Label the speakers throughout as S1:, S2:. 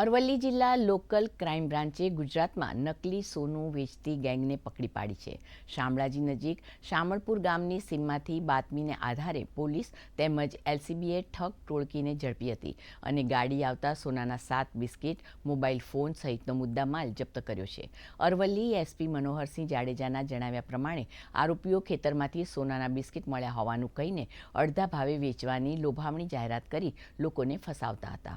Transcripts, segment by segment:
S1: અરવલ્લી જિલ્લા local crime બ્રાન્ચે ગુજરાતમાં નકલી સોનું વેચતી ગેંગને પકડી પાડી છે. શામળાજી નજીક શામળપુર ગામની સીમમાંથી બાતમીને આધારે પોલીસ તેમજ એલસીબીએ ઠગ ટોળકીને ઝડપી હતી અને ગાડી આવતા સોનાના સાત બિસ્કિટ, મોબાઈલ ફોન સહિતનો મુદ્દામાલ જપ્ત કર્યો છે. અરવલ્લી એસપી મનોહરસિંહ જાડેજાના જણાવ્યા પ્રમાણે આરોપીઓ ખેતરમાંથી સોનાના બિસ્કિટ મળ્યા હોવાનું કહીને અડધા ભાવે વેચવાની લોભામણી જાહેરાત કરી લોકોને ફસાવતા હતા.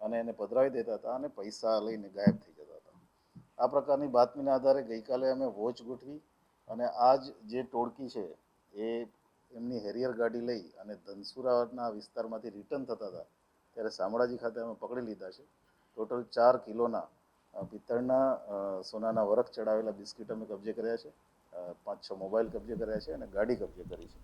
S2: અને એને પધરાવી દેતા હતા અને પૈસા લઈને ગાયબ થઈ જતા હતા. આ પ્રકારની બાતમીના આધારે ગઈકાલે અમે વોચ ગોઠવી અને આજ જે ટોળકી છે એ એમની હેરિયર ગાડી લઈ અને ધનસુરાના વિસ્તારમાંથી રિટર્ન થતા હતા, ત્યારે શામળાજી ખાતે અમે પકડી લીધા છે. ટોટલ ચાર કિલોના પિત્તળના સોનાના વરખ ચડાવેલા બિસ્કિટ અમે કબજે કર્યા છે. પાંચ છ મોબાઈલ કબજે કર્યા છે અને ગાડી કબજે કરી છે.